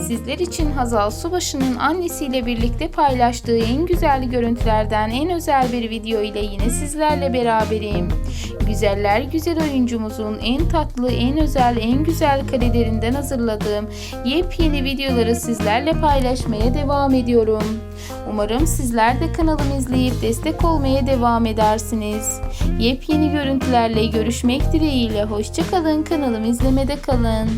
Sizler için Hazal Subaşı'nın annesiyle birlikte paylaştığı en güzel görüntülerden en özel bir video ile yine sizlerle beraberim. Güzeller güzel oyuncumuzun en tatlı, en özel, en güzel karelerinden hazırladığım yepyeni videoları sizlerle paylaşmaya devam ediyorum. Umarım sizler de kanalımı izleyip destek olmaya devam edersiniz. Yepyeni görüntülerle görüşmek dileğiyle hoşçakalın kanalımı izlemede kalın.